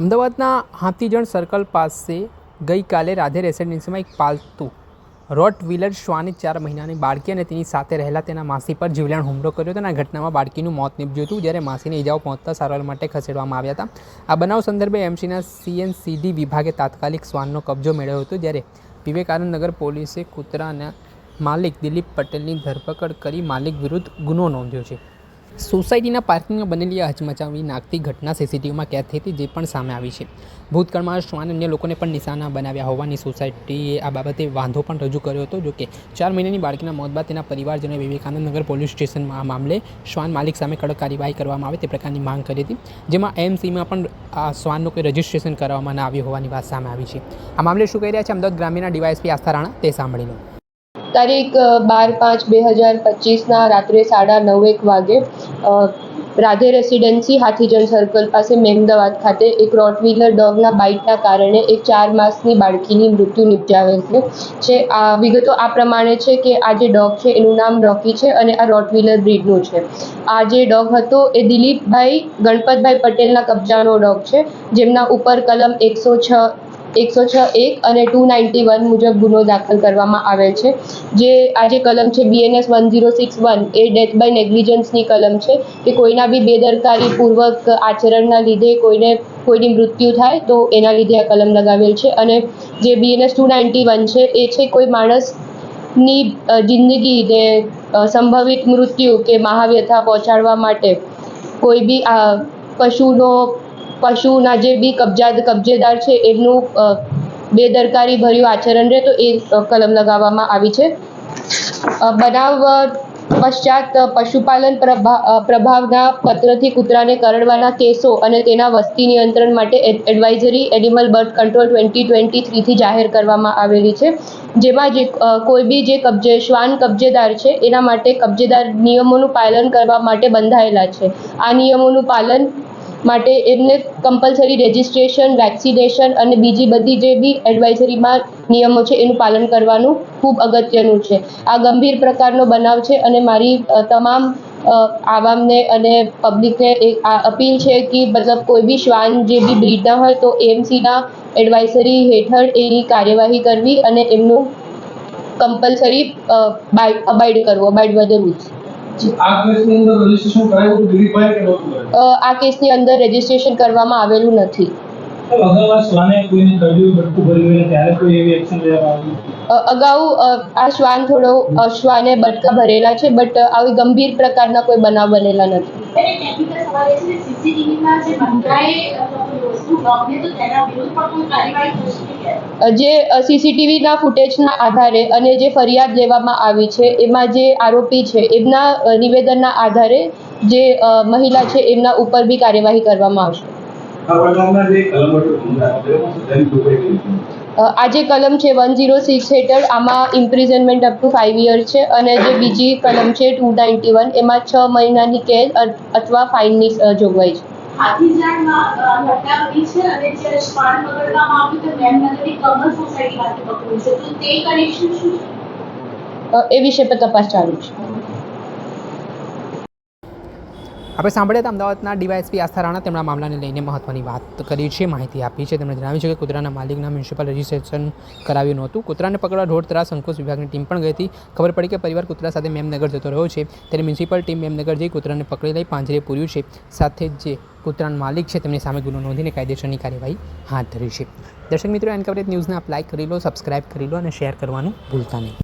અમદાવાદના હાથીજણ સર્કલ પાસે ગઈકાલે રાધે રેસિડેન્સીમાં એક પાલતુ રોટ વ્હીલર શ્વાને ચાર મહિનાની બાળકી અને તેની સાથે રહેલા તેના માસી પર જીવલેણ હુમલો કર્યો હતો અને ઘટનામાં બાળકીનું મોત નીપજ્યું હતું, જ્યારે માસીને ઈજાઓ પહોંચતા સારવાર માટે ખસેડવામાં આવ્યા હતા. આ બનાવ સંદર્ભે એમસીના સીએનસીડી વિભાગે તાત્કાલિક શ્વાનનો કબજો મેળવ્યો હતો, જ્યારે વિવેકાનંદ નગર પોલીસે કૂતરાના માલિક દિલીપ પટેલની ધરપકડ કરી માલિક વિરુદ્ધ ગુનો નોંધ્યો છે. સોસાયટીના પાર્કિંગમાં બનેલી આ હચમચાવી નાખતી ઘટના સીસીટીવીમાં કેદ થઈ હતી, જે પણ સામે આવી છે. ભૂતકાળમાં શ્વાન અન્ય લોકોને પણ નિશાના બનાવ્યા હોવાની સોસાયટીએ આ બાબતે વાંધો પણ રજૂ કર્યો હતો, જોકે ચાર મહિનાની બાળકીના મોત બાદ તેના પરિવારજનોએ વિવેકાનંદ નગર પોલીસ સ્ટેશનમાં આ મામલે શ્વાન માલિક સામે કડક કાર્યવાહી કરવામાં આવે તે પ્રકારની માંગ કરી હતી, જેમાં એમસીમાં પણ આ શ્વાનનું કોઈ રજિસ્ટ્રેશન કરાવવામાં ના આવ્યું હોવાની વાત સામે આવી છે. આ મામલે શું કહી રહ્યા છે? અમદાવાદ ગ્રામ્યના ડીવાયએસપી આસ્થા રાણા, તે સાંભળી લો. તારીખ બાર પાંચ બે હજાર પચીસના રાત્રે સાડા નવેક વાગે રાધે રેસિડેન્સી હાથીજન સર્કલ પાસે મહેમદાવાદ ખાતે એક રોટવીલર ડોગના બાઇટના કારણે એક ચાર માસની બાળકીની મૃત્યુ નિપજાવેલ છે. છે, આ વિગતો આ પ્રમાણે છે કે આ જે ડોગ છે એનું નામ રોકી છે અને આ રોટવીલર બ્રીડનું છે. આ જે ડોગ હતો એ દિલીપભાઈ ગણપતભાઈ પટેલના કબજાનો ડોગ છે, જેમના ઉપર કલમ એકસો છ એકસો છ એક અને ટુ નાઇન્ટી વન મુજબ ગુનો દાખલ કરવામાં આવેલ છે. જે આ જે કલમ છે BNS one zero six one A death by નેગ્લિજન્સની કલમ છે કે કોઈના બી બેદરકારીપૂર્વક આચરણના લીધે કોઈને કોઈની મૃત્યુ થાય તો એના લીધે આ કલમ લગાવેલ છે. અને જે બીએનએસ ટુ નાઇન્ટી વન છે એ છે કોઈ માણસની અ, જિંદગીને અ, સંભવિત મૃત્યુ કે મહાવ્યથા પહોંચાડવા માટે કોઈ બી પશુનો પશુના જે બી કબજા કબજેદાર છે, એમનું બેદરકારી ભર્યું આચરણ રહે તો એ કલમ લગાવવામાં આવી છે. બનાવ પશ્ચાત પશુપાલન પ્રભા પ્રભાવના પત્રથી કૂતરાને કરડવાના કેસો અને તેના વસ્તી નિયંત્રણ માટે advisory animal birth control twenty twenty થ્રીથી જાહેર કરવામાં આવેલી છે. જેમાં જે કોઈ બી જે કબજે, શ્વાન કબજેદાર છે, એના માટે કબજેદાર નિયમોનું પાલન કરવા માટે બંધાયેલા છે. આ નિયમોનું પાલન માટે એમને કમ્પલસરી રજિસ્ટ્રેશન વેક્સિનેશન અને બીજી બધી જે બી એડવાઇઝરીમાં નિયમો છે, એનું પાલન કરવાનું ખૂબ અગત્યનું છે. આ ગંભીર પ્રકારનો બનાવ છે અને મારી તમામ આવામને અને પબ્લિકને એક અપીલ છે કે મતલબ કોઈ બી શ્વાન જે બી બ્રીડના હોય તો એમસીના એડવાઇઝરી હેઠળ એની કાર્યવાહી કરવી અને એમનું કમ્પલસરી અબાઇડ કરવું અબાઇડ બાય ધ રૂલ્સ આ કેસની અંદર રજીસ્ટ્રેશન કરવામાં આવેલું નથી. અગાઉ આ શ્વાને કોઈને કરડ્યું, બટકું ભર્યું હોય ત્યારે કોઈ એવી એક્શન લેવામાં આવી? અ, અગાઉ અ, આ શ્વાન થોડો શ્વાને બટકા ભરેલા છે બટ આવી ગંભીર પ્રકારના કોઈ બનાવ બનેલા નથી. જે સીસીટીવીના ફૂટેજના આધારે અને જે ફરિયાદ લેવામાં આવી છે એમાં જે આરોપી છે એમના નિવેદનના આધારે જે મહિલા છે એમના ઉપર બી કાર્યવાહી કરવામાં આવશે. આ જે કલમો છે? વન ઝીરો સિક્સ હેઠળ આમાં imprisonment up to five year છે અને જે બીજી કલમ છે ટુ નાઇન્ટી વન એમાં છ મહિનાની કેદ અથવા ફાઇનની જોગવાઈ છે. હાથીજાનમાં અ, ઘટના બની છે અને જે શ્વાન પકડવામાં આવ્યું તે મેમનગરની કમલ સોસાયટીમાંથી પકડ્યું છે. તો તે કનેક્શન એ વિશે પર તપાસ ચાલુ છે. આપણે સાંભળ્યા હતા અમદાવાદના ડીવાયએસપી આસ્થા રાણા તેમના મામલાને લઈને મહત્વની વાત કરી છે, માહિતી આપી છે. તેમણે જણાવ્યું છે કે કૂતરાના માલિકના મ્યુનિસિપલ રજિસ્ટ્રેશન કરાવ્યું નહોતું. કૂતરાને પકડવા ઢોર ત્રાસ અંકુશ વિભાગની ટીમ પણ ગઈ હતી. ખબર પડી કે પરિવાર કૂતરા સાથે મેમનગર જતો રહ્યો છે. ત્યારે મ્યુનિસિપલ ટીમ મેમનગર જઈ કૂતરાને પકડી લઈ પાંજરે પૂર્યું છે. સાથે જ જે કૂતરાનો માલિક છે તેમની સામે ગુનો નોંધીને કાયદેસરની કાર્યવાહી હાથ ધરી છે. દર્શક મિત્રો, એન કવરેજ ન્યૂઝને આપ લાઇક કરી લો સબસ્ક્રાઇબ કરી લો અને શેર કરવાનું ભૂલતા નહીં.